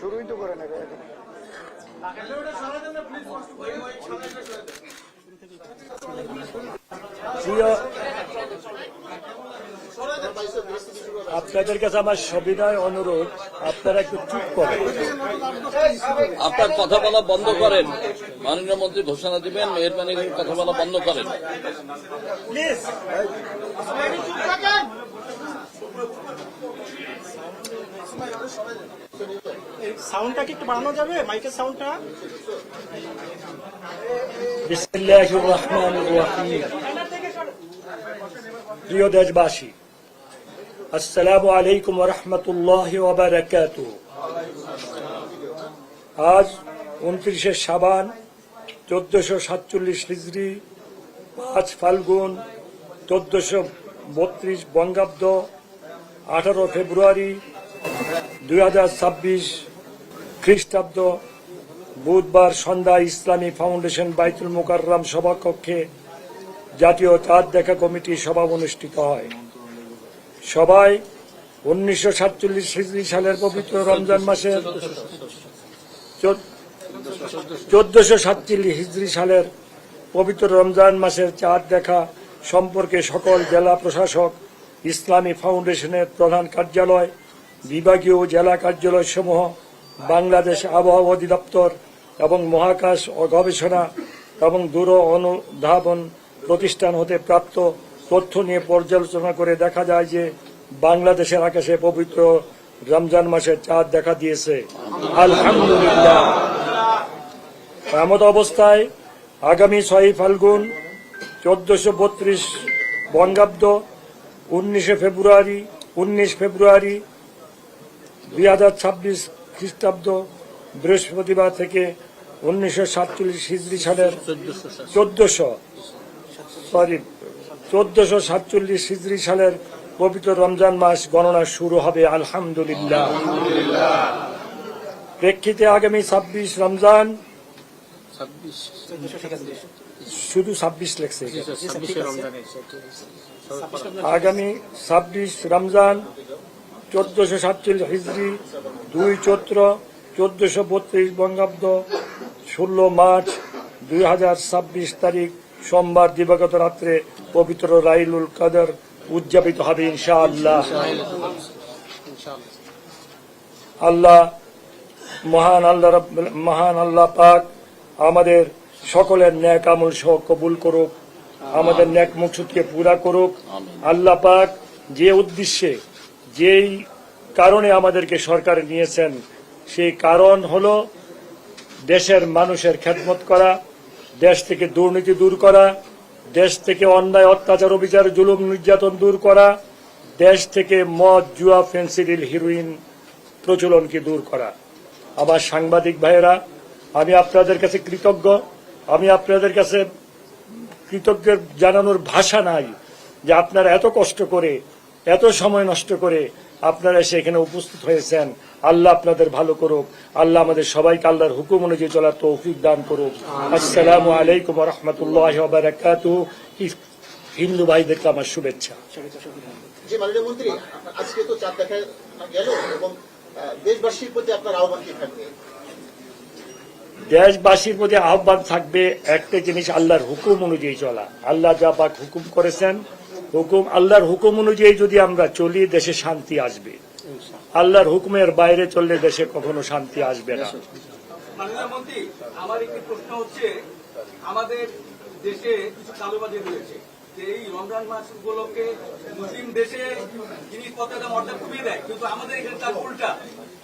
শুরুই তো করে নেবে। আপনাদের কাছে আমার সবিনয় অনুরোধ আপনারা একটু চুপ করেন। আপনার কথা বলা বন্ধ করেন। মাননীয় মন্ত্রী ঘোষণা দিবেন মেহরবানি করে কথা বলা বন্ধ করেন। প্লিজ। সাউন্ডটা কি একটু বাড়ানো যাবে? মাইকের সাউন্ডটা প্রিয় দেশবাসী, আসসালামু আলাইকুম রহমতুল্লাহ ওবরাকাত আজ উনত্রিশে সাবান চোদ্দশো সাতচল্লিশ হিজড়ি পাঁচ ফাল্গুন, চোদ্দশো বত্রিশ বঙ্গাব্দ, আঠারো ফেব্রুয়ারি, দুই হাজার ছাব্বিশ খ্রিস্টাব্দ, বুধবার সন্ধ্যা ইসলামী ফাউন্ডেশন বাইতুল মোকাররাম সভাকক্ষে জাতীয় চাঁদ দেখা কমিটির সভা অনুষ্ঠিত হয়। সবাই উনিশশো সাতচল্লিশ সালের পবিত্র রমজান মাসের চোদ্দশো সাতচল্লিশ হিজড়ি সালের পবিত্র রমজান মাসের চাঁদ দেখা সম্পর্কে সকল জেলা প্রশাসক, ইসলামী ফাউন্ডেশনের প্রধান কার্যালয়, বিভাগীয় জেলা কার্যালয় সমূহ বাংলাদেশ আবহাওয়া অধিদপ্তর এবং মহাকাশ ও গবেষণা এবং দূর অনুধাবন প্রতিষ্ঠান হতে প্রাপ্ত তথ্য নিয়ে পর্যালোচনা করে দেখা যায় যে বাংলাদেশের আকাশে পবিত্র রমজান মাসের চাঁদ দেখা দিয়েছে। আলহামদুলিল্লাহ। এমত অবস্থায় আগামী ছয়ই ফাল্গুন চোদ্দশো বত্রিশ বঙ্গাব্দ, উনিশে ফেব্রুয়ারি, উনিশ ফেব্রুয়ারি দুই হাজার ছাব্বিশ খ্রিস্টাব্দ বৃহস্পতিবার থেকে উনিশশো সাতচল্লিশ হিজড়ি সালের চোদ্দশো সরি চোদ্দশো সাতচল্লিশ হিজড়ি সালের পবিত্র রমজান মাস গণনা শুরু হবে, আলহামদুলিল্লাহ। প্রেক্ষিতে আগামী ছাব্বিশ রমজান শুধু ছাব্বিশ লেখছে। আগামী ছাব্বিশ রমজান চোদ্দশো সাতচল্লিশ হিজড়ি দুই চৈত্র চোদ্দশো বত্রিশ বঙ্গাব্দ ষোলো মার্চ দুই হাজার ছাব্বিশ তারিখ সোমবার দিবাগত রাত্রে পবিত্র রাইলুল কাদর উদযাপিত হবে ইনশাআল্লাহ। আল্লাহ আল্লাহ মহান আল্লাহ মহান আল্লাহ পাক আমাদের সকলের ন্যাক আমল সহ কবুল করুক আমাদের ন্যাক মুখসুদকে পুরা করুক। আল্লাহ পাক যে উদ্দেশ্যে যেই কারণে আমাদেরকে সরকার নিয়েছেন। সেই কারণ হল দেশের মানুষের খেদমত করা, দেশ থেকে দুর্নীতি দূর করা, দেশ থেকে অন্যায়, অত্যাচার, অবিচার, জুলুম, নির্যাতন দূর করা, দেশ থেকে মদ, জুয়া, ফেন্সিডিল, হিরোইন প্রচলনকে দূর করা। আমার সাংবাদিক ভাইয়েরা, আমি আপনাদের কাছে কৃতজ্ঞ, আমি আপনাদের কাছে কৃতজ্ঞ জানানোর ভাষা নাই যে আপনারা এত কষ্ট করে, এত সময় নষ্ট করে আপনারা এসে এখানে উপস্থিত হয়েছেন। আল্লাহ আপনাদের ভালো করুক। আল্লাহ আমাদের সবাইকে আল্লাহর হুকুম অনুযায়ী চলার তৌফিক দান করুক। আসসালামু আলাইকুম রহমতুল্লাহ বারাকাত হিন্দু ভাইদেরকে আমার শুভেচ্ছা। মন্ত্রী আজকে তো চাঁদ দেখা গেল এবং দেশবাসীর প্রতি আপনার আহ্বান কি থাকবে? দেশবাসীর প্রতি আহ্বান থাকবে একটা জিনিস আল্লাহর হুকুম অনুযায়ী চলা। আল্লাহ যা পাক হুকুম করেছেন হুকুম, আল্লাহর হুকুম অনুযায়ী যদি আমরা চলি, দেশে শান্তি আসবে। আল্লাহর হুকুমের বাইরে চললে দেশে কখনো শান্তি আসবে না। আমার একটি প্রশ্ন হচ্ছে, আমাদের দেশে কিছু কালোবাজি রয়েছে যে এই রমজান মাস উপলক্ষে মুসলিম দেশে জিনিসপত্রের দাম অর্ধেক কমিয়ে দেয়। কিন্তু আমাদের এখানে তার উল্টা।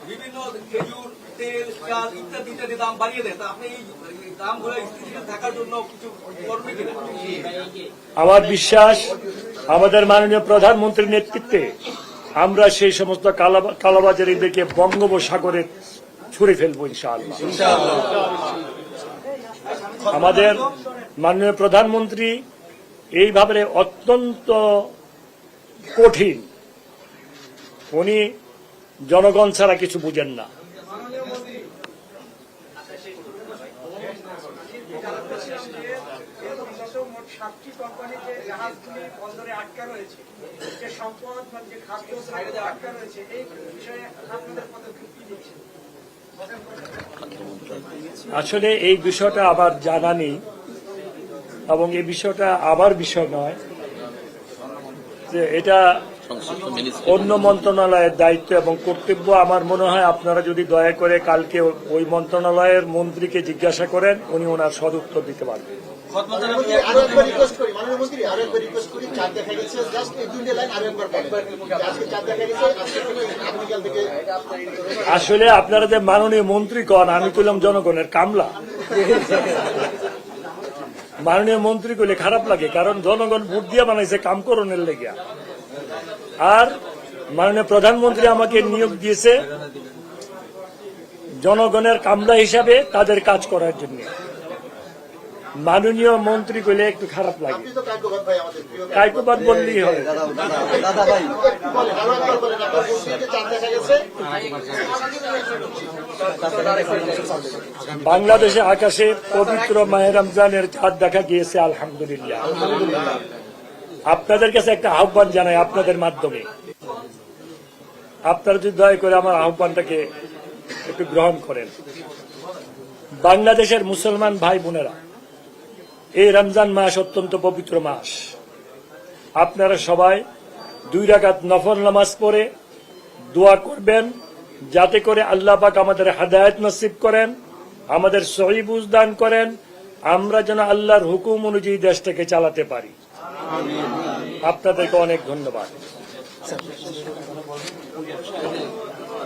বিভিন্ন খেজুর তেল চাল ইত্যাদি ইত্যাদি দাম বাড়িয়ে দেয়। তা আপনি এই দামগুলো স্থিতিশীল থাকার জন্য কিছু করবে কিনা? আমার বিশ্বাস আমাদের মাননীয় প্রধানমন্ত্রীর নেতৃত্বে আমরা সেই সমস্ত কালা- কালাবাজারিদেরকে বঙ্গোপসাগরে ছুড়ে ফেলব ইনশাআল্লাহ। আমাদের মাননীয় প্রধানমন্ত্রী এইভাবে অত্যন্ত কঠিন। উনি জনগণ ছাড়া কিছু বুঝেন না। আসলে এই বিষয়টা আবার জানা নেই। এবং এই বিষয়টা আবার বিষয় নয় যে এটা অন্য মন্ত্রণালয়ের দায়িত্ব এবং কর্তব্য। আমার মনে হয় আপনারা যদি দয়া করে কালকে ওই মন্ত্রণালয়ের মন্ত্রীকে জিজ্ঞাসা করেন, উনি ওনার সদুত্তর দিতে পারবেন আসলে আপনারা যে মাননীয় মন্ত্রী কন, আমি কইলাম জনগণের কামলা। মাননীয় মন্ত্রী কইলে খারাপ লাগে, কারণ জনগণ ভোট দিয়ে বানাইছে কাম করণের লেগিয়া। আর মাননীয় প্রধানমন্ত্রী আমাকে নিয়োগ দিয়েছে জনগণের কামলা হিসাবে তাদের কাজ করার জন্য। মাননীয় মন্ত্রী কইলে একটু খারাপ লাগে। আপনি তো কার্যবাদ ভাই আমাদের প্রিয় কাইকোবাদ। বললেই হয় বাংলাদেশে আকাশে পবিত্র মাহে রমজানের চাঁদ দেখা গিয়েছে আলহামদুলিল্লাহ। আপনাদের কাছে একটা আহ্বান জানাই আপনাদের মাধ্যমে। আপনারা যদি দয়া করে আমার আহ্বানটাকে একটু গ্রহণ করেন। বাংলাদেশের মুসলমান ভাই বোনেরা এই রমজান মাস অত্যন্ত পবিত্র মাস। আপনারা সবাই দুই রাকাত নফর নামাজ পড়ে দোয়া করবেন, যাতে করে আল্লাহ পাক আমাদের হাদায়ত নসিব করেন, আমাদের সহি দান করেন, আমরা যেন আল্লাহর হুকুম অনুযায়ী দেশটাকে চালাতে পারি। আপনাদেরকে অনেক ধন্যবাদ।